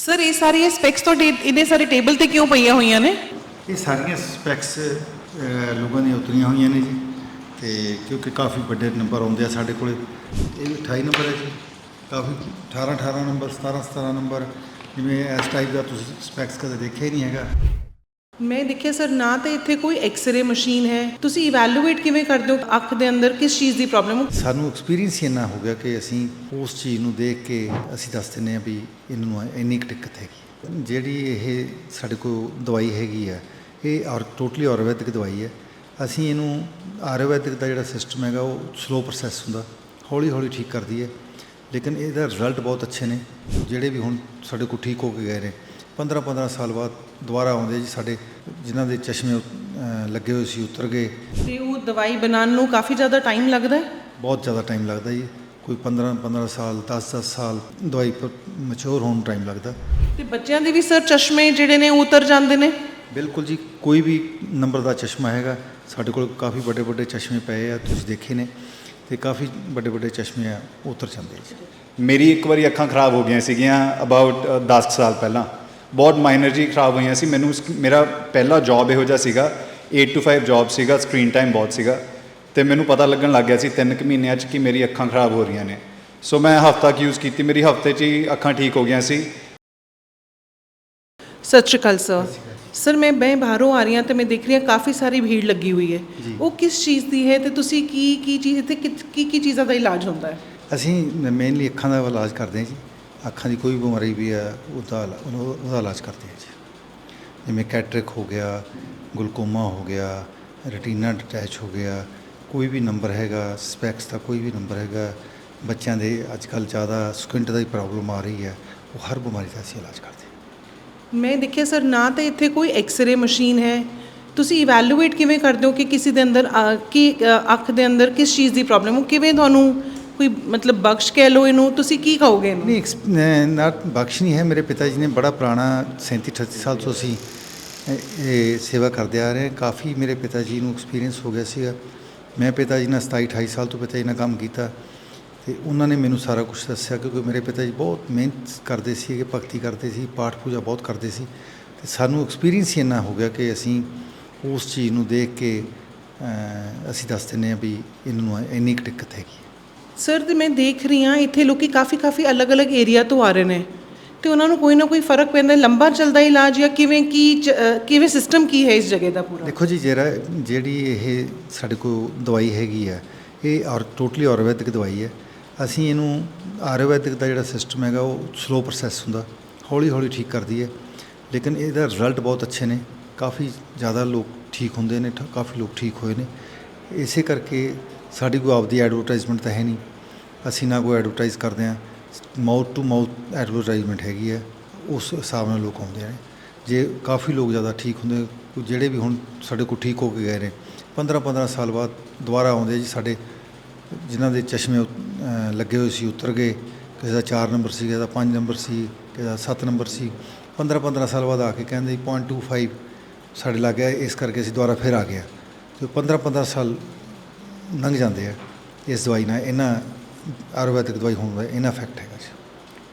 Sir ਇਹ ਸਾਰੀਆਂ specs ਤੁਹਾਡੇ ਇਹਨੇ ਸਾਰੇ ਟੇਬਲ ਤੇ ਕਿਉਂ ਪਈਆਂ ਹੋਈਆਂ ਨੇ? ਇਹ ਸਾਰੀਆਂ ਸਪੈਕਸ ਲੋਕਾਂ ਦੀਆਂ ਉਤਰੀਆਂ ਹੋਈਆਂ ਨੇ ਜੀ। ਤੇ ਕਿਉਂਕਿ ਕਾਫੀ ਵੱਡੇ ਨੰਬਰ ਆਉਂਦੇ ਆ ਸਾਡੇ ਕੋਲੇ। ਇਹ ਵੀ 28 ਨੰਬਰ ਹੈ ਜੀ। ਕਾਫੀ 18 18 ਨੰਬਰ 17 17 ਨੰਬਰ ਜਿਵੇਂ ਇਸ ਟਾਈਪ ਦਾ ਤੁਸੀਂ ਸਪੈਕਸ ਕਦੇ ਦੇਖਿਆ ਹੀ ਨਹੀਂ ਹੈਗਾ। ਮੈਂ ਦੇਖਿਆ ਸਰ, ਨਾ ਤਾਂ ਇੱਥੇ ਕੋਈ ਐਕਸ-ਰੇ ਮਸ਼ੀਨ ਹੈ। ਤੁਸੀਂ ਇਵੈਲੂਏਟ ਕਿਵੇਂ ਕਰਦੇ ਹੋ? ਅੱਖ ਦੇ ਅੰਦਰ ਕਿਸ ਚੀਜ਼ ਦੀ ਪ੍ਰੋਬਲਮ ਸਾਨੂੰ ਐਕਸਪੀਰੀਅੰਸ ਹੀ ਇੰਨਾ ਹੋ ਗਿਆ ਕਿ ਅਸੀਂ ਉਸ ਚੀਜ਼ ਨੂੰ ਦੇਖ ਕੇ ਅਸੀਂ ਦੱਸ ਦਿੰਦੇ ਹਾਂ ਵੀ ਇਹਨੂੰ ਇੰਨੀ ਕੁ ਦਿੱਕਤ ਹੈਗੀ ਜਿਹੜੀ ਇਹ ਸਾਡੇ ਕੋਲ ਦਵਾਈ ਹੈਗੀ ਆ ਇਹ ਔਰ ਟੋਟਲੀ ਆਯੁਰਵੈਦਿਕ ਦਵਾਈ ਹੈ। ਅਸੀਂ ਇਹਨੂੰ ਆਯੁਰਵੈਦਿਕ ਦਾ ਜਿਹੜਾ ਸਿਸਟਮ ਹੈਗਾ, ਉਹ ਸਲੋ ਪ੍ਰੋਸੈਸ ਹੁੰਦਾ ਹੌਲੀ ਹੌਲੀ ਠੀਕ ਕਰਦੀ ਹੈ। ਲੇਕਿਨ ਇਹਦਾ ਰਿਜ਼ਲਟ ਬਹੁਤ ਅੱਛੇ ਨੇ, ਜਿਹੜੇ ਵੀ ਹੁਣ ਸਾਡੇ ਕੋਲ ਠੀਕ ਹੋ ਕੇ ਗਏ ਨੇ। 15 15 ਸਾਲ ਬਾਅਦ ਦੁਬਾਰਾ ਆਉਂਦੇ ਜੀ ਸਾਡੇ ਜਿਨ੍ਹਾਂ ਦੇ ਚਸ਼ਮੇ ਅਹ, ਲੱਗੇ ਹੋਏ ਸੀ ਉਤਰ ਗਏ। ਤੇ ਉਹ ਦਵਾਈ ਬਣਾਉਣ ਨੂੰ ਕਾਫੀ ਜ਼ਿਆਦਾ ਟਾਈਮ ਲੱਗਦਾ ਹੈ? ਬਹੁਤ ਜ਼ਿਆਦਾ ਟਾਈਮ ਲੱਗਦਾ ਜੀ। ਕੋਈ 15 15 ਸਾਲ 10 10 ਸਾਲ ਦਵਾਈ ਪਰ ਮੈਚੁਰ ਹੋਣ ਨੂੰ ਟਾਈਮ ਲੱਗਦਾ। ਤੇ ਬੱਚਿਆਂ ਦੇ ਵੀ ਸਰ ਚਸ਼ਮੇ ਜਿਹੜੇ ਨੇ ਉਹ ਉਤਰ ਜਾਂਦੇ ਨੇ? ਬਿਲਕੁਲ ਜੀ। ਕੋਈ ਵੀ ਨੰਬਰ ਦਾ ਚਸ਼ਮਾ ਹੈਗਾ ਸਾਡੇ ਕੋਲ ਕਾਫੀ ਵੱਡੇ ਵੱਡੇ ਚਸ਼ਮੇ ਪਏ ਆ ਤੁਸੀਂ ਦੇਖੇ ਨੇ ਤੇ ਕਾਫੀ ਵੱਡੇ ਵੱਡੇ ਚਸ਼ਮੇ ਆ ਉਹ ਉਤਰ ਜਾਂਦੇ ਆ ਜੀ। ਮੇਰੀ ਇੱਕ ਵਾਰੀ ਅੱਖਾਂ ਖਰਾਬ ਹੋ ਗਈਆਂ ਸੀਗੀਆਂ ਅਬਾਊਟ 10 ਸਾਲ ਪਹਿਲਾਂ। ਬਹੁਤ ਮਾਈਨਰ ਜੀ ਖਰਾਬ ਹੋਈਆਂ ਸੀ। ਮੈਨੂੰ ਮੇਰਾ ਪਹਿਲਾ ਜੌਬ ਇਹੋ ਜਿਹਾ ਸੀਗਾ। 8 to 5 ਜੌਬ ਸੀਗਾ ਸਕਰੀਨ ਟਾਈਮ ਬਹੁਤ ਸੀਗਾ। ਤੇ ਮੈਨੂੰ ਪਤਾ ਲੱਗਣ ਲੱਗ ਗਿਆ ਸੀ 3 ਕੁ ਮਹੀਨਿਆਂ 'ਚ ਕਿ ਮੇਰੀ ਅੱਖਾਂ ਖਰਾਬ ਹੋ ਰਹੀਆਂ ਨੇ। ਸੋ ਮੈਂ ਹਫਤਾ ਕੁ ਯੂਜ਼ ਕੀਤੀ। ਮੇਰੀ ਹਫ਼ਤੇ 'ਚ ਹੀ ਅੱਖਾਂ ਠੀਕ ਹੋ ਗਈਆਂ ਸੀ। ਸਤਿ ਸ਼੍ਰੀ ਅਕਾਲ ਸਰ ਸਰ ਮੈਂ ਮੈਂ ਬਾਹਰੋਂ ਆ ਰਹੀ ਹਾਂ ਤੇ ਮੈਂ ਦੇਖ ਰਹੀ ਹਾਂ ਕਾਫੀ ਸਾਰੀ ਭੀੜ ਲੱਗੀ ਹੋਈ ਹੈ। ਉਹ ਕਿਸ ਚੀਜ਼ ਦੀ ਹੈ ਤੇ ਤੁਸੀਂ ਕੀ ਕੀ ਚੀਜ਼ ਇੱਥੇ ਕੀ ਕੀ ਚੀਜ਼ਾਂ ਦਾ ਇਲਾਜ ਹੁੰਦਾ ਹੈ? ਅਸੀਂ ਮੇਨਲੀ ਅੱਖਾਂ ਦਾ ਇਲਾਜ ਕਰਦੇ ਹਾਂ ਜੀ। ਅੱਖਾਂ ਦੀ ਕੋਈ ਵੀ ਬਿਮਾਰੀ ਵੀ ਹੈ ਉਹਦਾ ਇਲਾ- ਉਹਦਾ ਇਲਾਜ ਕਰਦੇ ਹਾਂ ਜੀ। ਜਿਵੇਂ ਕੈਟਰਿਕ ਹੋ ਗਿਆ ਗਲੂਕੋਮਾ ਹੋ ਗਿਆ ਰਟੀਨਾ ਡਿਟੈਚ ਹੋ ਗਿਆ ਕੋਈ ਵੀ ਨੰਬਰ ਹੈਗਾ ਸਪੈਕਸ ਦਾ ਕੋਈ ਵੀ ਨੰਬਰ ਹੈਗਾ ਬੱਚਿਆਂ ਦੇ ਅੱਜ ਕੱਲ੍ਹ ਜ਼ਿਆਦਾ ਸਕਿੰਟ ਦਾ ਹੀ ਪ੍ਰੋਬਲਮ ਆ ਰਹੀ ਹੈ ਉਹ ਹਰ ਬਿਮਾਰੀ ਦਾ ਅਸੀਂ ਇਲਾਜ ਕਰਦੇ ਮੈਂ ਦੇਖਿਆ ਸਰ ਨਾ ਤਾਂ ਇੱਥੇ ਕੋਈ ਐਕਸ-ਰੇ ਮਸ਼ੀਨ ਹੈ। ਤੁਸੀਂ ਇਵੈਲੂਏਟ ਕਿਵੇਂ ਕਰਦੇ ਹੋ ਕਿ ਕਿਸੇ ਦੇ ਅੰਦਰ ਅ, ਕੀ ਅੱਖ ਦੇ ਅੰਦਰ ਕਿਸ ਚੀਜ਼ ਦੀ ਪ੍ਰੋਬਲਮ ਹੋ? ਕਿਵੇਂ ਤੁਹਾਨੂੰ ਕੋਈ ਮਤਲਬ ਬਖਸ਼ ਕਹਿ ਲਓ ਇਹਨੂੰ, ਤੁਸੀਂ ਕੀ ਕਹੋਗੇ ਇਹਨੂੰ? ਨਹੀਂ ਐਕਸ- ਨਾ ਬਖਸ਼ ਨਹੀਂ ਹੈ, ਮੇਰੇ ਪਿਤਾ ਜੀ ਨੇ ਬੜਾ ਪੁਰਾਣਾ 37 38 ਸਾਲ ਤੋਂ ਅਸੀਂ ਇਹ- ਸੇਵਾ ਕਰਦੇ ਆ ਰਹੇ ਹਾਂ। ਕਾਫੀ ਮੇਰੇ ਪਿਤਾ ਜੀ ਨੂੰ ਐਕਸਪੀਰੀਅੰਸ ਹੋ ਗਿਆ ਸੀਗਾ। ਮੈਂ ਪਿਤਾ ਜੀ ਨਾਲ 27 28 ਸਾਲ ਤੋਂ ਪਿਤਾ ਜੀ ਨਾਲ ਕੰਮ ਕੀਤਾ ਤੇ ਉਹਨਾਂ ਨੇ ਮੈਨੂੰ ਸਾਰਾ ਕੁਝ ਦੱਸਿਆ ਕਿਉਂਕਿ ਮੇਰੇ ਪਿਤਾ ਜੀ ਬਹੁਤ ਮਿਹਨਤ ਕਰਦੇ ਸੀ ਭਗਤੀ ਕਰਦੇ ਸੀ, ਪਾਠ ਪੂਜਾ ਬਹੁਤ ਕਰਦੇ ਸੀ। ਤੇ ਸਾਨੂੰ ਐਕਸਪੀਰੀਅੰਸ ਹੀ ਇੰਨਾ ਹੋ ਗਿਆ ਕਿ ਅਸੀਂ ਉਸ ਚੀਜ਼ ਨੂੰ ਦੇਖ ਕੇ ਅਸੀਂ ਦੱਸ ਦਿੰਦੇ ਹਾਂ ਵੀ ਇਹਨਾਂ ਨੂੰ ਇੰਨੀ ਕੁ ਦਿੱਕਤ ਹੈਗੀ ਸਰ ਤੇ ਮੈਂ ਦੇਖ ਰਹੀ ਹਾਂ, ਇੱਥੇ ਲੋਕੀ ਕਾਫੀ ਕਾਫੀ ਅਲੱਗ-ਅਲੱਗ ਏਰੀਆ ਤੋਂ ਆ ਰਹੇ ਨੇ। ਤੇ ਉਹਨਾਂ ਨੂੰ ਕੋਈ ਨਾ ਕੋਈ ਫ਼ਰਕ ਪੈਂਦਾ, ਲੰਬਾ ਚੱਲਦਾ ਇਲਾਜ ਜਾਂ ਕਿਵੇਂ, ਕੀ ਚ- ਕਿਵੇਂ ਸਿਸਟਮ ਕੀ ਹੈ ਇਸ ਜਗ੍ਹਾ ਦਾ ਪੂਰਾ? ਦੇਖੋ ਜੀ, ਜਿਹੜਾ, ਜਿਹੜੀ ਇਹ ਸਾਡੇ ਕੋਲ ਦਵਾਈ ਹੈਗੀ ਆ, ਇਹ ਔਰ ਟੋਟਲੀ ਆਯੁਰਵੈਦਿਕ ਦਵਾਈ ਹੈ। ਅਸੀਂ ਇਹਨੂੰ, ਆਯੁਰਵੈਦਿਕ ਦਾ ਜਿਹੜਾ ਸਿਸਟਮ ਹੈਗਾ, ਉਹ ਸਲੋ ਪ੍ਰੋਸੈਸ ਹੁੰਦਾ ਹੌਲੀ ਹੌਲੀ ਠੀਕ ਕਰਦੀ ਹੈ। ਲੇਕਿਨ ਇਹਦਾ ਰਿਜ਼ਲਟ ਬਹੁਤ ਅੱਛੇ ਨੇ, ਕਾਫੀ ਜ਼ਿਆਦਾ ਲੋਕ ਠੀਕ ਹੁੰਦੇ ਨੇ, ਠ- ਕਾਫੀ ਲੋਕ ਠੀਕ ਹੋਏ ਨੇ। ਇਸੇ ਕਰਕੇ ਸਾਡੀ ਕੋਈ ਆਪਦੀ ਐਡਵਰਟਾਈਜ਼ਮੈਂਟ ਤਾਂ ਹੈ ਨਹੀਂ। ਅਸੀਂ ਨਾ ਕੋਈ ਐਡਵਰਟਾਈਜ਼ ਕਰਦੇ ਹਾਂ ਮਾਊਥ ਟੂ ਮਾਊਥ ਐਡਵਰਟਾਈਜ਼ਮੈਂਟ ਹੈਗੀ ਹੈ, ਉਸ ਹਿਸਾਬ ਨਾਲ ਲੋਕ ਆਉਂਦੇ ਨੇ। ਜੇ ਕਾਫੀ ਲੋਕ ਜ਼ਿਆਦਾ ਠੀਕ ਹੁੰਦੇ ਜਿਹੜੇ ਵੀ ਹੁਣ ਸਾਡੇ ਕੋਲ ਠੀਕ ਹੋ ਕੇ ਗਏ ਨੇ 15 15 ਸਾਲ ਬਾਅਦ ਦੁਬਾਰਾ ਆਉਂਦੇ ਜੀ ਸਾਡੇ, ਜਿਨ੍ਹਾਂ ਦੇ ਚਸ਼ਮੇ ਉਤ- ਲੱਗੇ ਹੋਏ ਸੀ, ਉਤਰ ਗਏ, ਕਿਸੇ ਦਾ 4 ਨੰਬਰ ਸੀ, ਕਿਸੇ ਦਾ 5 ਨੰਬਰ ਸੀ, ਕਿਸੇ ਦਾ 7 ਨੰਬਰ ਸੀ 15 15 ਸਾਲ ਬਾਅਦ ਆ ਕੇ ਕਹਿੰਦੇ ਜੀ 0.25 ਸਾਡੇ ਲੱਗ ਗਿਆ, ਇਸ ਕਰਕੇ ਅਸੀਂ ਦੁਬਾਰਾ ਫਿਰ ਆ ਗਿਆ ਤੇ 15 15 ਸਾਲ ਲੰਘ ਜਾਂਦੇ ਆ, ਇਸ ਦਵਾਈ ਨਾਲ। ਇਹਨਾਂ ਆਯੁਰਵੈਦਿਕ ਦਵਾਈ ਹੋਣ ਦਾ ਇਹਨਾਂ ਇਫੈਕਟ ਹੈਗਾ ਜੀ।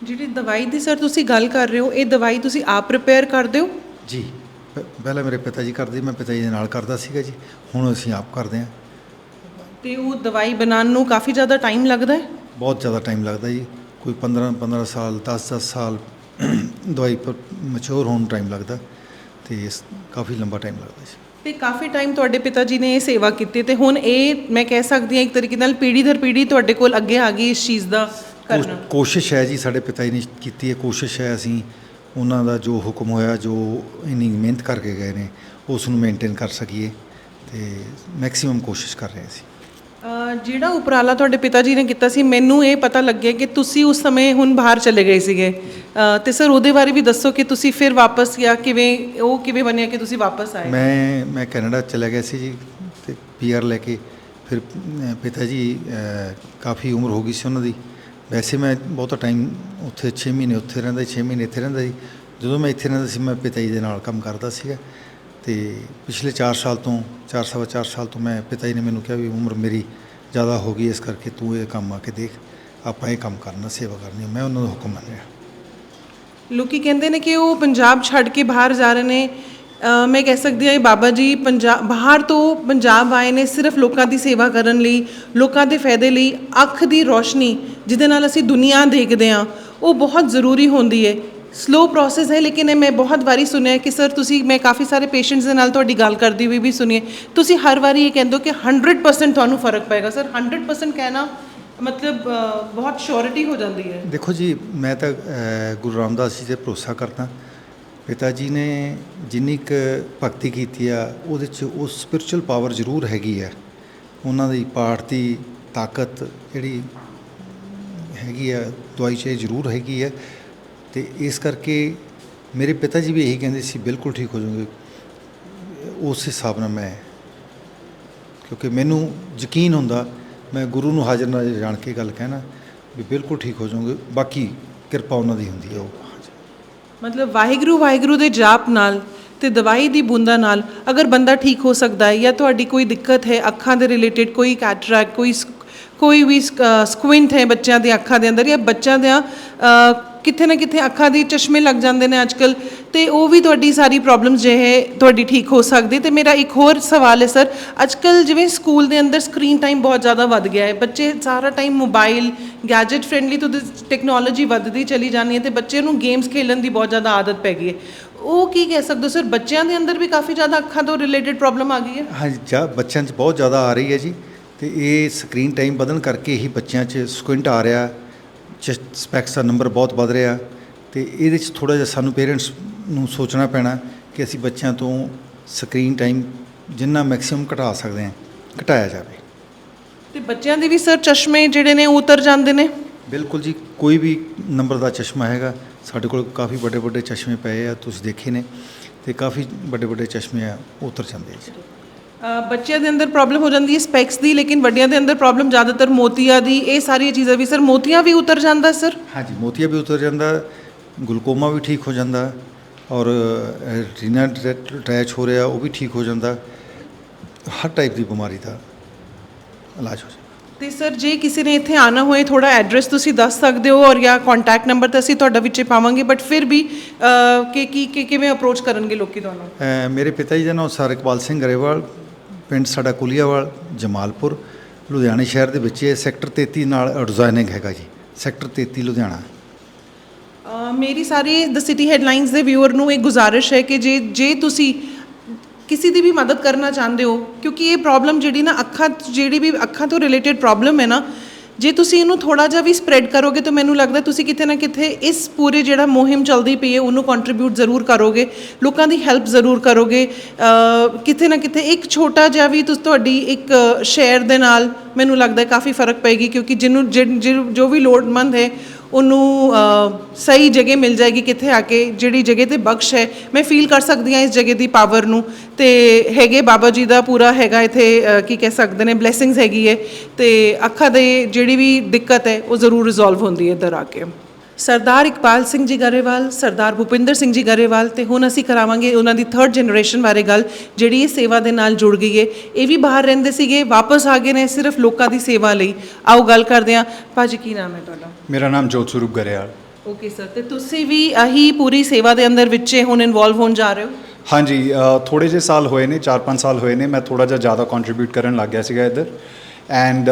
ਜਿਹੜੀ ਦਵਾਈ ਦੀ ਸਰ ਤੁਸੀਂ ਗੱਲ ਕਰ ਰਹੇ ਹੋ ਇਹ ਦਵਾਈ ਤੁਸੀਂ ਆਪ ਪ੍ਰਿਪੇਅਰ ਕਰਦੇ ਹੋ? ਜੀ। ਪ- ਪਹਿਲਾਂ ਮੇਰੇ ਪਿਤਾ ਜੀ ਕਰਦੇ ਮੈਂ ਪਿਤਾ ਜੀ ਦੇ ਨਾਲ ਕਰਦਾ ਸੀਗਾ ਜੀ। ਹੁਣ ਅਸੀਂ ਆਪ ਕਰਦੇ ਹਾਂ। ਤੇ ਉਹ ਦਵਾਈ ਬਣਾਉਣ ਨੂੰ ਕਾਫੀ ਜ਼ਿਆਦਾ ਟਾਈਮ ਲੱਗਦਾ ਹੈ? ਬਹੁਤ ਜ਼ਿਆਦਾ ਟਾਈਮ ਲੱਗਦਾ ਜੀ। ਕੋਈ 15 15 ਸਾਲ 10 10 ਸਾਲ ਦਵਾਈ ਪਰ ਮੈਚੁਰ ਹੋਣ ਟਾਈਮ ਲੱਗਦਾ। ਤੇ ਇਸ ਕਾਫੀ ਲੰਬਾ ਟਾਈਮ ਲੱਗਦਾ ਜੀ ਤੇ ਕਾਫੀ ਟਾਈਮ ਤੁਹਾਡੇ ਪਿਤਾ ਜੀ ਨੇ ਇਹ ਸੇਵਾ ਕੀਤੀ ਤੇ ਹੁਣ ਇਹ ਮੈਂ ਕਹਿ ਸਕਦੀ ਹਾਂ ਇੱਕ ਤਰੀਕੇ ਨਾਲ ਪੀੜ੍ਹੀ ਦਰ ਪੀੜ੍ਹੀ ਤੁਹਾਡੇ ਕੋਲ ਅੱਗੇ ਆ ਗਈ ਇਸ ਚੀਜ਼ ਦਾ ਕਰਨਾ। ਕੋਸ਼- ਕੋਸ਼ਿਸ਼ ਹੈ ਜੀ ਸਾਡੇ ਪਿਤਾ ਜੀ ਨੇ ਕੀਤੀ ਹੈ ਕੋਸ਼ਿਸ਼ ਹੈ ਅਸੀਂ ਉਹਨਾਂ ਦਾ ਜੋ ਹੁਕਮ ਹੋਇਆ ਜੋ ਇੰਨੀ ਮਿਹਨਤ ਕਰਕੇ ਗਏ ਨੇ ਉਸ ਨੂੰ ਮੇਨਟੇਨ ਕਰ ਸਕੀਏ ਤੇ ਮੈਕਸਿਮਮ ਕੋਸ਼ਿਸ਼ ਕਰ ਰਹੇ ਸੀ। ਜਿਹੜਾ ਉਪਰਾਲਾ ਤੁਹਾਡੇ ਪਿਤਾ ਜੀ ਨੇ ਕੀਤਾ ਸੀ ਮੈਨੂੰ ਇਹ ਪਤਾ ਲੱਗਿਆ ਕਿ ਤੁਸੀਂ ਉਸ ਸਮੇਂ ਹੁਣ ਬਾਹਰ ਚਲੇ ਗਏ ਸੀਗੇ। ਤੇ ਸਰ ਉਹਦੇ ਬਾਰੇ ਵੀ ਦੱਸੋ ਕਿ ਤੁਸੀਂ ਫਿਰ ਵਾਪਸ ਗਿਆ ਕਿਵੇਂ, ਉਹ ਕਿਵੇਂ ਬਣਿਆ ਕਿ ਤੁਸੀਂ ਵਾਪਸ ਆਏ? ਮੈਂ ਮੈਂ ਕੈਨੇਡਾ ਚਲਾ ਗਿਆ ਸੀ ਜੀ ਤੇ ਪੀਆਰ ਲੈ ਕੇ। ਫਿਰ ਪਿਤਾ ਜੀ ਕਾਫੀ ਉਮਰ ਹੋ ਗਈ ਸੀ ਉਹਨਾਂ ਦੀ। ਵੈਸੇ ਮੈਂ ਬਹੁਤਾ ਟਾਈਮ ਉੱਥੇ 6 ਮਹੀਨੇ, ਉੱਥੇ ਰਹਿੰਦਾ 6 ਮਹੀਨੇ ਇੱਥੇ ਰਹਿੰਦਾ ਸੀ। ਜਦੋਂ ਮੈਂ ਇੱਥੇ ਰਹਿੰਦਾ ਸੀ, ਮੈਂ ਪਿਤਾ ਜੀ ਦੇ ਨਾਲ ਕੰਮ ਕਰਦਾ ਸੀਗਾ। ਤੇ ਪਿਛਲੇ 4 ਸਾਲ ਤੋਂ 4 ਸਵਾ 4 ਸਾਲ ਤੋਂ ਮੈਂ ਪਿਤਾ ਜੀ ਨੇ ਮੈਨੂੰ ਕਿਹਾ ਵੀ ਉਮਰ ਮੇਰੀ ਜ਼ਿਆਦਾ ਹੋ ਗਈ, ਇਸ ਕਰਕੇ ਤੂੰ ਇਹ ਕੰਮ ਆ ਕੇ ਦੇਖ। ਆਪਾਂ ਇਹ ਕੰਮ ਕਰਨਾ, ਸੇਵਾ ਕਰਨੀ ਮੈਂ ਉਹਨਾਂ ਦਾ ਹੁਕਮ ਮੰਨਿਆ। ਲੋਕੀ ਕਹਿੰਦੇ ਨੇ ਕਿ ਉਹ ਪੰਜਾਬ ਛੱਡ ਕੇ ਬਾਹਰ ਜਾ ਰਹੇ ਨੇ। ਅ, ਮੈਂ ਕਹਿ ਸਕਦੀ ਹਾਂ ਇਹ ਬਾਬਾ ਜੀ ਪੰਜਾਬ ਬਾਹਰ ਤੋਂ ਪੰਜਾਬ ਆਏ ਨੇ ਸਿਰਫ ਲੋਕਾਂ ਦੀ ਸੇਵਾ ਕਰਨ ਲਈ ਲੋਕਾਂ ਦੇ ਫਾਇਦੇ ਲਈ ਅੱਖ ਦੀ ਰੋਸ਼ਨੀ ਜਿਹਦੇ ਨਾਲ ਅਸੀਂ ਦੁਨੀਆ ਦੇਖਦੇ ਹਾਂ ਉਹ ਬਹੁਤ ਜ਼ਰੂਰੀ ਹੁੰਦੀ ਹੈ। ਸਲੋ ਪ੍ਰੋਸੈਸ ਹੈ ਲੇਕਿਨ ਇਹ ਮੈਂ ਬਹੁਤ ਵਾਰੀ ਸੁਣਿਆ ਕਿ ਸਰ ਤੁਸੀਂ ਮੈਂ ਕਾਫੀ ਸਾਰੇ ਪੇਸ਼ੈਂਟਸ ਦੇ ਨਾਲ ਤੁਹਾਡੀ ਗੱਲ ਕਰਦੀ ਹੋਈ ਵੀ ਸੁਣੀਏ ਤੁਸੀਂ ਹਰ ਵਾਰੀ ਇਹ ਕਹਿੰਦੇ ਹੋ ਕਿ 100% ਤੁਹਾਨੂੰ ਫ਼ਰਕ ਪਏਗਾ। ਸਰ 100% ਕਹਿਣਾ ਮਤਲਬ ਅ, ਬਹੁਤ ਸ਼ੋਰਿਟੀ ਹੋ ਜਾਂਦੀ ਹੈ। ਦੇਖੋ ਜੀ ਮੈਂ ਤਾਂ ਅਹ, ਗੁਰੂ ਰਾਮਦਾਸ ਜੀ ਤੇ ਭਰੋਸਾ ਕਰਦਾ। ਪਿਤਾ ਜੀ ਨੇ ਜਿੰਨੀ ਕੁ ਭਗਤੀ ਕੀਤੀ ਆ ਉਹਦੇ ਚ ਉਹ ਸਪਿਰਚੁਅਲ ਪਾਵਰ ਜ਼ਰੂਰ ਹੈਗੀ ਆ। ਉਹਨਾਂ ਦੀ ਪਾਠ ਦੀ ਤਾਕਤ ਜਿਹੜੀ ਹੈਗੀ ਆ ਦਵਾਈ 'ਚ ਇਹ ਜ਼ਰੂਰ ਹੈਗੀ ਆ। ਤੇ ਇਸ ਕਰਕੇ ਮੇਰੇ ਪਿਤਾ ਜੀ ਵੀ ਇਹੀ ਕਹਿੰਦੇ ਸੀ ਬਿਲਕੁਲ ਠੀਕ ਹੋ ਜਾਓਗੇ। ਉਸ ਹਿਸਾਬ ਨਾਲ ਮੈਂ ਕਿਉਂਕਿ ਮੈਨੂੰ ਯਕੀਨ ਹੁੰਦਾ ਮੈਂ ਗੁਰੂ ਨੂੰ ਹਾਜ਼ਰ ਨਾਜ਼ਰ ਜਾਣ ਕੇ ਗੱਲ ਕਹਿਣਾ ਵੀ ਬਿਲਕੁਲ ਠੀਕ ਹੋ ਜਾਓਗੇ, ਬਾਕੀ ਕਿਰਪਾ ਉਹਨਾਂ ਦੀ ਹੁੰਦੀ ਹੈ ਉਹ। ਮਤਲਬ ਵਾਹਿਗੁਰੂ ਵਾਹਿਗੁਰੂ ਦੇ ਜਾਪ ਨਾਲ ਤੇ ਦਵਾਈ ਦੀ ਬੂੰਦਾਂ ਨਾਲ ਅਗਰ ਬੰਦਾ ਠੀਕ ਹੋ ਸਕਦਾ ਹੈ ਜਾਂ ਤੁਹਾਡੀ ਕੋਈ ਦਿੱਕਤ ਹੈ ਅੱਖਾਂ ਦੇ ਰਿਲੇਟਡ ਕੋਈ ਕੈਟਰੈਕਟ ਕੋਈ ਸ- ਕੋਈ ਵੀ ਸਕੁਇੰਟ ਹੈ ਬੱਚਿਆਂ ਦੀਆਂ ਅੱਖਾਂ ਦੇ ਅੰਦਰ ਜਾਂ ਬੱਚਿਆਂ ਦੇ ਕਿਤੇ ਨਾ ਕਿਤੇ ਅੱਖਾਂ ਦੀ ਚਸ਼ਮੇ ਲੱਗ ਜਾਂਦੇ ਨੇ ਅੱਜਕੱਲ ਤੇ ਉਹ ਵੀ ਤੁਹਾਡੀ ਸਾਰੀ ਪ੍ਰੋਬਲਮਸ ਜੇ ਹੈ ਤੁਹਾਡੀ ਠੀਕ ਹੋ ਸਕਦੀ ਤੇ ਮੇਰਾ ਇੱਕ ਹੋਰ ਸਵਾਲ ਹੈ ਸਰ ਅੱਜਕੱਲ ਜਿਵੇਂ ਸਕੂਲ ਦੇ ਅੰਦਰ ਸਕਰੀਨ ਟਾਈਮ ਬਹੁਤ ਜ਼ਿਆਦਾ ਵੱਧ ਗਿਆ ਹੈ। ਬੱਚੇ ਸਾਰਾ ਟਾਈਮ ਮੋਬਾਈਲ ਗੈਜਟ ਫ੍ਰੈਂਡਲੀ ਤੋਂ ਟੈਕਨੋਲੋਜੀ ਵੱਧਦੀ ਚਲੀ ਜਾਂਦੀ ਹੈ ਤੇ ਬੱਚੇ ਨੂੰ ਗੇਮਸ ਖੇਡਣ ਦੀ ਬਹੁਤ ਜ਼ਿਆਦਾ ਆਦਤ ਪੈ ਗਈ ਹੈ। ਉਹ ਕੀ ਕਹਿ ਸਕਦੇ ਹੋ ਸਰ ਬੱਚਿਆਂ ਦੇ ਅੰਦਰ ਵੀ ਕਾਫੀ ਜ਼ਿਆਦਾ ਅੱਖਾਂ ਤੋਂ ਰਿਲੇਟਡ ਪ੍ਰੋਬਲਮ ਆ ਗਈ ਹੈ? ਹਾਂਜੀ, ਜਾ ਬੱਚਿਆਂ 'ਚ ਬਹੁਤ ਜ਼ਿਆਦਾ ਆ ਰਹੀ ਹੈ ਜੀ ਤੇ ਇਹ ਸਕਰੀਨ ਟਾਈਮ ਵਧਣ ਕਰਕੇ ਹੀ ਬੱਚਿਆਂ 'ਚ ਸਕੁਇੰਟ ਆ ਰਿਹਾ ਸਪੈਕਸ ਦਾ ਨੰਬਰ ਬਹੁਤ ਵੱਧ ਰਿਹਾ ਤੇ ਇਹਦੇ 'ਚ ਥੋੜਾ ਜਿਹਾ ਸਾਨੂੰ ਪੇਰੈਂਟਸ ਨੂੰ ਸੋਚਣਾ ਪੈਣਾ ਕਿ ਅਸੀਂ ਬੱਚਿਆਂ ਤੋਂ ਸਕਰੀਨ ਟਾਈਮ ਜਿੰਨਾ ਮੈਕਸਿਮਮ ਘਟਾ ਸਕਦੇ ਹਾਂ ਘਟਾਇਆ ਜਾਵੇ। ਤੇ ਬੱਚਿਆਂ ਦੇ ਵੀ ਸਰ ਚਸ਼ਮੇ ਜਿਹੜੇ ਨੇ ਉਹ ਉਤਰ ਜਾਂਦੇ ਨੇ? ਬਿਲਕੁਲ ਜੀ ਕੋਈ ਵੀ ਨੰਬਰ ਦਾ ਚਸ਼ਮਾ ਹੈਗਾ ਸਾਡੇ ਕੋਲ ਕਾਫੀ ਵੱਡੇ ਵੱਡੇ ਚਸ਼ਮੇ ਪਏ ਆ ਤੁਸੀਂ ਦੇਖੇ ਨੇ ਤੇ ਕਾਫੀ ਵੱਡੇ ਵੱਡੇ ਚਸ਼ਮੇ ਆ ਉਤਰ ਜਾਂਦੇ ਆ ਜੀ। ਬੱਚਿਆਂ ਦੇ ਅੰਦਰ ਪ੍ਰੋਬਲਮ ਹੋ ਜਾਂਦੀ ਹੈ ਸਪੈਕਸ ਦੀ ਲੇਕਿਨ ਵੱਡਿਆਂ ਦੇ ਅੰਦਰ ਪ੍ਰੋਬਲਮ ਜ਼ਿਆਦਾਤਰ ਮੋਤੀਆ ਦੀ ਇਹ ਸਾਰੀਆਂ ਚੀਜ਼ਾਂ ਵੀ ਸਰ ਮੋਤੀਆ ਵੀ ਉਤਰ ਜਾਂਦਾ ਸਰ ਹਾਂਜੀ ਮੋਤੀਆ ਵੀ ਉਤਰ ਜਾਂਦਾ ਗਲੂਕੋਮਾ ਵੀ ਠੀਕ ਹੋ ਜਾਂਦਾ ਔਰ ਰੀਨਾ ਅਟੈਚ ਹੋ ਰਿਹਾ ਉਹ ਵੀ ਠੀਕ ਹੋ ਜਾਂਦਾ ਹਰ ਟਾਈਪ ਦੀ ਬਿਮਾਰੀ ਦਾ ਇਲਾਜ ਹੋ ਜਾਂਦਾ ਤੇ ਸਰ ਜੇ ਕਿਸੇ ਨੇ ਇੱਥੇ ਆਣਾ ਹੋਏ ਥੋੜਾ ਐਡਰੈਸ ਤੁਸੀਂ ਦੱਸ ਸਕਦੇ ਹੋ ਔਰ ਜਾਂ ਕੰਟੈਕਟ ਨੰਬਰ ਤਾਂ ਅਸੀਂ ਤੁਹਾਡਾ ਵਿੱਚੇ ਪਾਵਾਂਗੇ ਬਟ ਫਿਰ ਵੀ ਅ, ਕਿ ਕੀ ਕਿ ਕਿਵੇਂ ਅਪਰੋਚ ਕਰਨਗੇ ਲੋਕੀ ਤੁਹਾਨੂੰ ਅ, ਮੇਰੇ ਪਿਤਾ ਜੀ ਦਾ ਨਾਮ ਸਰ ਇਕਬਾਲ ਸਿੰਘ ਗਰੇਵਾਲ ਪਿੰਡ ਸਾਡਾ ਕੁਲੀਆਵਾਲ, ਜਮਾਲਪੁਰ, ਲੁਧਿਆਣੇ ਸ਼ਹਿਰ ਦੇ ਵਿੱਚ ਇਹ ਸੈਕਟਰ 33 ਨਾਲ ਐਡਜ਼ਾਈਨਿੰਗ ਹੈਗਾ ਜੀ। ਸੈਕਟਰ 33 ਲੁਧਿਆਣਾ। ਮੇਰੀ ਸਾਰੀ ਦ ਸਿਟੀ ਹੈਡਲਾਈਨਸ ਦੇ ਵਿਊਅਰ ਨੂੰ ਇਹ ਗੁਜ਼ਾਰਿਸ਼ ਹੈ ਕਿ ਜੇ ਜੇ ਤੁਸੀਂ ਕਿਸੇ ਦੀ ਵੀ ਮਦਦ ਕਰਨਾ ਚਾਹੁੰਦੇ ਹੋ, ਕਿਉਂਕਿ ਇਹ ਪ੍ਰੋਬਲਮ ਜਿਹੜੀ ਨਾ ਅੱਖਾਂ, ਜਿਹੜੀ ਵੀ ਅੱਖਾਂ ਤੋਂ ਰਿਲੇਟਡ ਪ੍ਰੋਬਲਮ ਹੈ ਨਾ ਜੇ ਤੁਸੀਂ ਇਹਨੂੰ ਥੋੜਾ ਜਿਹਾ ਵੀ ਸਪਰੈਡ ਕਰੋਗੇ ਤਾਂ ਮੈਨੂੰ ਲੱਗਦਾ ਤੁਸੀਂ ਕਿਤੇ ਨਾ ਕਿਤੇ ਇਸ ਪੂਰੇ ਜਿਹੜਾ ਮੁਹਿੰਮ ਚੱਲਦੀ ਪਈ ਹੈ, ਉਹਨੂੰ ਕੰਟਰੀਬਿਊਟ ਜ਼ਰੂਰ ਕਰੋਗੇ, ਲੋਕਾਂ ਦੀ ਹੈਲਪ ਜ਼ਰੂਰ ਕਰੋਗੇ। ਕਿਤੇ ਨਾ ਕਿਤੇ ਇੱਕ ਛੋਟਾ ਜਿਹਾ ਵੀ ਤੁਸੀਂ, ਤੁਹਾਡੀ ਇੱਕ ਸ਼ੇਅਰ ਦੇ ਨਾਲ ਮੈਨੂੰ ਲੱਗਦਾ ਕਾਫੀ ਫ਼ਰਕ ਪਏਗੀ ਕਿਉਂਕਿ ਜਿਹਨੂੰ ਜਿਹ- ਜਿਹਨੂੰ- ਜੋ ਵੀ ਲੋੜਮੰਦ ਹੈ ਉਹਨੂੰ ਸਹੀ ਜਗ੍ਹਾ ਮਿਲ ਜਾਏਗੀ ਕਿੱਥੇ ਆ ਕੇ, ਜਿਹੜੀ ਜਗ੍ਹਾ ਤੇ ਬਖਸ਼ ਹੈ। ਮੈਂ ਫੀਲ ਕਰ ਸਕਦੀ ਹਾਂ ਇਸ ਜਗ੍ਹਾ ਦੀ ਪਾਵਰ ਨੂੰ। ਤੇ ਹੈਗੇ ਬਾਬਾ ਜੀ ਦਾ ਪੂਰਾ ਹੈਗਾ ਇੱਥੇ ਕੀ ਕਹਿ ਸਕਦੇ ਨੇ ਬਲੇਸਿੰਗਸ ਹੈਗੀ ਹੈ। ਤੇ ਅੱਖਾਂ ਦੇ ਜਿਹੜੀ ਵੀ ਦਿੱਕਤ ਹੈ, ਉਹ ਜ਼ਰੂਰ ਰਿਜ਼ੋਲਵ ਹੁੰਦੀ ਹੈ ਇੱਧਰ ਆ ਕੇ। ਸਰਦਾਰ ਇਕਬਾਲ ਸਿੰਘ ਜੀ ਗਰੇਵਾਲ ਸਰਦਾਰ ਭੁਪਿੰਦਰ ਸਿੰਘ ਜੀ ਗਰੇਵਾਲ ਤੇ ਹੁਣ ਅਸੀਂ ਕਰਾਵਾਂਗੇ ਉਹਨਾਂ ਦੀ ਥਰਡ ਜਨਰੇਸ਼ਨ ਬਾਰੇ ਗੱਲ ਜਿਹੜੀ ਇਹ ਸੇਵਾ ਦੇ ਨਾਲ ਜੁੜ ਗਈ ਹੈ ਇਹ ਵੀ ਬਾਹਰ ਰਹਿੰਦੇ ਸੀਗੇ ਵਾਪਸ ਆ ਗਏ ਨੇ ਸਿਰਫ ਲੋਕਾਂ ਦੀ ਸੇਵਾ ਲਈ। ਆਓ ਗੱਲ ਕਰਦੇ ਹਾਂ। ਭਾਜੀ ਕੀ ਨਾਮ ਹੈ ਤੁਹਾਡਾ? ਮੇਰਾ ਨਾਮ ਜੋਤ ਸਰੂਪ ਗਰੇਵਾਲ। ਓਕੇ ਸਰ ਤੇ ਤੁਸੀਂ ਵੀ ਆਹੀ ਪੂਰੀ ਸੇਵਾ ਦੇ ਅੰਦਰ ਵਿੱਚੇ ਹੁਣ ਇਨਵੋਲਵ ਹੋਣ ਜਾ ਰਹੇ ਹੋ? ਹਾਂਜੀ ਅ, ਥੋੜ੍ਹੇ ਜਿਹੇ ਸਾਲ ਹੋਏ ਨੇ 4-5 ਸਾਲ ਹੋਏ ਨੇ ਮੈਂ ਥੋੜਾ ਜਿਹਾ ਜ਼ਿਆਦਾ ਕੰਟਰੀਬਿਊਟ ਕਰਨ ਲੱਗ ਗਿਆ ਸੀਗਾ ਇੱਧਰ। ਐਂਡ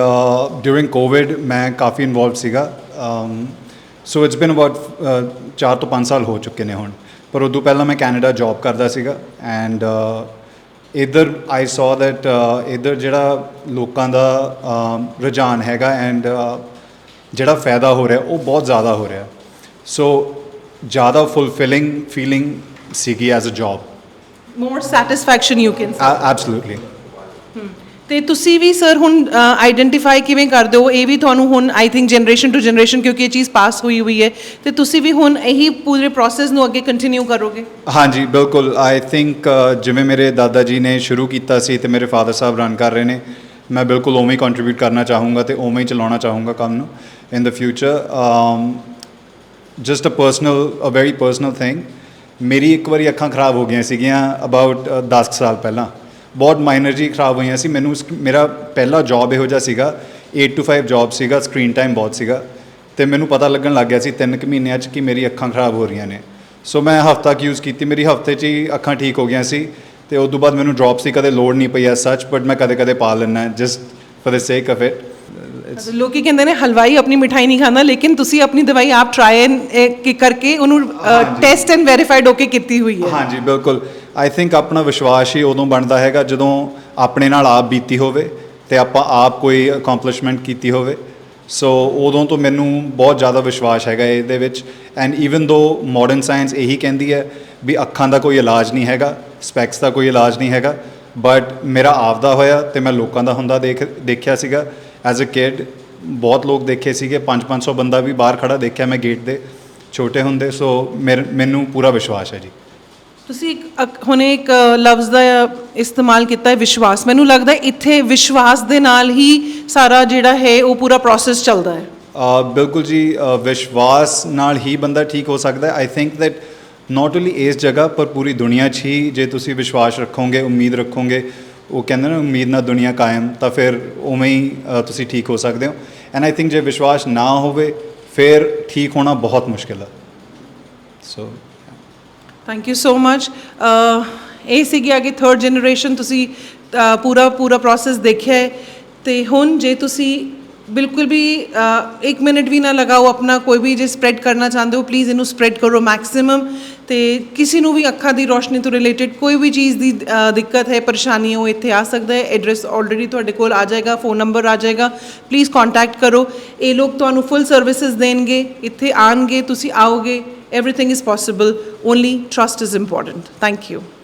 ਡਿਊਰਿੰਗ ਕੋਵਿਡ ਮੈਂ ਕਾਫੀ ਇਨਵੋਲਵ ਸੀਗਾ। ਸੋ ਇਟਸ ਬੀਨ ਅਬਾਊਟ 4 ਤੋਂ 5 ਸਾਲ ਹੋ ਚੁੱਕੇ ਨੇ ਹੁਣ। ਪਰ ਉਦੋਂ ਪਹਿਲਾਂ ਮੈਂ ਕੈਨੇਡਾ ਜੌਬ ਕਰਦਾ ਸੀਗਾ ਐਂਡ ਇੱਧਰ ਆਈ ਸੌ ਦੈਟ ਇੱਧਰ ਜਿਹੜਾ ਲੋਕਾਂ ਦਾ ਰੁਝਾਨ ਹੈਗਾ ਐਂਡ ਜਿਹੜਾ ਫਾਇਦਾ ਹੋ ਰਿਹਾ ਉਹ ਬਹੁਤ ਜ਼ਿਆਦਾ ਹੋ ਰਿਹਾ। ਸੋ ਜ਼ਿਆਦਾ ਫੁਲਫਿਲਿੰਗ ਫੀਲਿੰਗ ਸੀਗੀ as a job more satisfaction you can absolutely ਤੇ ਤੁਸੀਂ ਵੀ ਸਰ ਹੁਣ ਆਈਡੈਂਟੀਫਾਈ ਕਿਵੇਂ ਕਰਦੇ ਹੋ? ਇਹ ਵੀ ਤੁਹਾਨੂੰ ਹੁਣ I think generation to generation ਕਿਉਂਕਿ ਇਹ ਚੀਜ਼ ਪਾਸ ਹੋਈ ਹੋਈ ਹੈ। ਤੇ ਤੁਸੀਂ ਵੀ ਹੁਣ ਇਹੀ ਪੂਰੇ ਪ੍ਰੋਸੈਸ ਨੂੰ ਅੱਗੇ ਕੰਟੀਨਿਊ ਕਰੋਗੇ? ਹਾਂਜੀ, ਬਿਲਕੁਲ। ਆਈ ਥਿੰਕ ਜਿਵੇਂ ਮੇਰੇ ਦਾਦਾ ਜੀ ਨੇ ਸ਼ੁਰੂ ਕੀਤਾ ਸੀ ਤੇ ਮੇਰੇ ਫਾਦਰ ਸਾਹਿਬ ਰਨ ਕਰ ਰਹੇ ਨੇ, ਮੈਂ ਬਿਲਕੁਲ ਉਵੇਂ ਹੀ ਕੰਟਰੀਬਿਊਟ ਕਰਨਾ ਚਾਹੂੰਗਾ ਤੇ ਉਵੇਂ ਹੀ ਚਲਾਉਣਾ ਚਾਹੂੰਗਾ ਕੰਮ ਨੂੰ in the future just a personal a very personal thing ਮੇਰੀ ਇੱਕ ਵਾਰੀ ਅੱਖਾਂ ਖਰਾਬ ਹੋ ਗਈਆਂ ਸੀਗੀਆਂ ਅਬਾਊਟ 10 ਸਾਲ ਪਹਿਲਾਂ। ਬਹੁਤ ਮਾਈਨਰ ਜੀ ਖਰਾਬ ਹੋਈਆਂ ਸੀ। ਮੈਨੂੰ ਉਸ- ਮੇਰਾ ਪਹਿਲਾ ਜੌਬ ਇਹੋ ਜਿਹਾ ਸੀਗਾ। 8 to 5 ਜੌਬ ਸੀਗਾ ਸਕਰੀਨ ਟਾਈਮ ਬਹੁਤ ਸੀਗਾ। ਤੇ ਮੈਨੂੰ ਪਤਾ ਲੱਗਣ ਲੱਗ ਗਿਆ ਸੀ 3 ਕੁ ਮਹੀਨਿਆਂ 'ਚ ਕਿ ਮੇਰੀ ਅੱਖਾਂ ਖਰਾਬ ਹੋ ਰਹੀਆਂ ਨੇ। ਸੋ ਮੈਂ ਹਫਤਾ ਕੁ ਯੂਜ਼ ਕੀਤੀ। ਮੇਰੀ ਹਫ਼ਤੇ 'ਚ ਹੀ ਅੱਖਾਂ ਠੀਕ ਹੋ ਗਈਆਂ ਸੀ ਤੇ ਉਸ ਤੋਂ ਬਾਅਦ ਮੈਨੂੰ ਡ੍ਰੌਪਸ ਦੀ ਕਦੇ ਲੋੜ ਨਹੀਂ ਪਈ ਐ ਸੱਚ ਬਟ ਮੈਂ ਕਦੇ ਕਦੇ ਪਾ ਲੈਣਾ just for the sake of it ਲੋਕੀ ਕਹਿੰਦੇ ਨੇ ਹਲਵਾਈ ਆਪਣੀ ਮਿਠਾਈ ਨਹੀਂ ਖਾਂਦਾ ਲੇਕਿਨ ਤੁਸੀਂ ਆਪਣੀ ਦਵਾਈ ਆਪ ਟਰਾਈ ਕਰਕੇ ਉਹਨੂੰ ਟੈਸਟ ਐਂਡ ਵੈਰੀਫਾਈਡ ਹੋ ਕੇ ਕੀਤੀ ਹੋਈ ਹੈ। ਹਾਂਜੀ ਬਿਲਕੁਲ। ਆਈ ਥਿੰਕ ਆਪਣਾ ਵਿਸ਼ਵਾਸ ਹੀ ਉਦੋਂ ਬਣਦਾ ਹੈਗਾ ਜਦੋਂ ਆਪਣੇ ਨਾਲ ਆਪ ਬੀਤੀ ਹੋਵੇ ਤੇ ਆਪਾਂ ਆਪ ਕੋਈ ਅਕੰਪਲਿਸ਼ਮੈਂਟ ਕੀਤੀ ਹੋਵੇ। ਸੋ ਉਦੋਂ ਤੋਂ ਮੈਨੂੰ ਬਹੁਤ ਜ਼ਿਆਦਾ ਵਿਸ਼ਵਾਸ ਹੈਗਾ ਇਹਦੇ ਵਿੱਚ and even though modern science ਇਹੀ ਕਹਿੰਦੀ ਹੈ ਵੀ ਅੱਖਾਂ ਦਾ ਕੋਈ ਇਲਾਜ ਨਹੀਂ ਹੈਗਾ ਸਪੈਕਸ ਦਾ ਕੋਈ ਇਲਾਜ ਨਹੀਂ ਹੈਗਾ ਬਟ ਮੇਰਾ ਆਪਦਾ ਹੋਇਆ ਤੇ ਮੈਂ ਲੋਕਾਂ ਦਾ ਹੁੰਦਾ ਦੇਖ, ਦੇਖਿਆ ਸੀਗਾ। ਐਜ਼ ਅ ਕਿਡ ਬਹੁਤ ਲੋਕ ਦੇਖੇ ਸੀਗੇ 5-500 ਬੰਦਾ ਵੀ ਬਾਹਰ ਖੜਾ ਦੇਖਿਆ ਮੈਂ ਗੇਟ ਦੇ, ਛੋਟੇ ਹੁੰਦੇ ਸੋ ਮੇਰ- ਮੈਨੂੰ ਪੂਰਾ ਵਿਸ਼ਵਾਸ ਹੈ ਜੀ। ਤੁਸੀਂ ਇੱਕ ਅਕ- ਹੁਣੇ ਇੱਕ ਲਫ਼ਜ਼ ਦਾ ਇਸਤੇਮਾਲ ਕੀਤਾ ਹੈ ਵਿਸ਼ਵਾਸ। ਮੈਨੂੰ ਲੱਗਦਾ ਹੈ ਇੱਥੇ ਵਿਸ਼ਵਾਸ ਦੇ ਨਾਲ ਹੀ ਸਾਰਾ ਜਿਹੜਾ ਹੈ ਉਹ ਪੂਰਾ ਪ੍ਰੋਸੈਸ ਚੱਲਦਾ ਹੈ। ਅ, ਬਿਲਕੁਲ ਜੀ ਅ, ਵਿਸ਼ਵਾਸ ਨਾਲ ਹੀ ਬੰਦਾ ਠੀਕ ਹੋ ਸਕਦਾ ਹੈ। I think that not only ਇਸ ਜਗ੍ਹਾ ਪਰ ਪੂਰੀ ਦੁਨੀਆ 'ਚ ਹੀ ਜੇ ਤੁਸੀਂ ਵਿਸ਼ਵਾਸ ਰੱਖੋਗੇ ਉਮੀਦ ਰੱਖੋਗੇ ਉਹ ਕਹਿੰਦੇ ਨਾ ਉਮੀਦ ਨਾਲ ਦੁਨੀਆ ਕਾਇਮ ਤਾਂ ਫਿਰ ਉਵੇਂ ਹੀ ਅ, ਤੁਸੀਂ ਠੀਕ ਹੋ ਸਕਦੇ ਹੋ। ਐਂਡ ਆਈ ਥਿੰਕ ਜੇ ਵਿਸ਼ਵਾਸ ਨਾ ਹੋਵੇ ਫਿਰ ਠੀਕ ਹੋਣਾ ਬਹੁਤ ਮੁਸ਼ਕਿਲ ਹੈ। So thank you so much ਇਹ ਸੀਗੀ ਅੱਗੇ ਥਰਡ ਜਨਰੇਸ਼ਨ ਤੁਸੀਂ ਪੂਰਾ ਪੂਰਾ ਪ੍ਰੋਸੈਸ ਦੇਖਿਆ ਹੈ। ਤੇ ਹੁਣ ਜੇ ਤੁਸੀਂ ਬਿਲਕੁਲ ਵੀ ਅ, ਇੱਕ ਮਿੰਟ ਵੀ ਨਾ ਲਗਾਓ ਆਪਣਾ ਕੋਈ ਵੀ ਜੇ ਸਪਰੈਡ ਕਰਨਾ ਚਾਹੁੰਦੇ ਹੋ ਪਲੀਜ਼ ਇਹਨੂੰ ਸਪਰੈਡ ਕਰੋ ਮੈਕਸਿਮਮ ਤੇ ਕਿਸੇ ਨੂੰ ਵੀ ਅੱਖਾਂ ਦੀ ਰੋਸ਼ਨੀ ਤੋਂ ਰਿਲੇਟਡ ਕੋਈ ਵੀ ਚੀਜ਼ ਦੀ ਦਿੱਕਤ ਹੈ ਪਰੇਸ਼ਾਨੀ ਹੈ, ਉਹ ਇੱਥੇ ਆ ਸਕਦਾ ਹੈ। ਐਡਰੈਸ ਆਲਰੇਡੀ ਤੁਹਾਡੇ ਕੋਲ ਆ ਜਾਏਗਾ ਫੋਨ ਨੰਬਰ ਆ ਜਾਏਗਾ। ਪਲੀਜ਼ ਕੰਟੈਕਟ ਕਰੋ। ਇਹ ਲੋਕ ਤੁਹਾਨੂੰ ਫੁੱਲ ਸਰਵਿਸਿਜ਼ ਦੇਣਗੇ ਇੱਥੇ ਆਣਗੇ ਤੁਸੀਂ ਆਓਗੇ। Everything is possible. Only trust is important. Thank you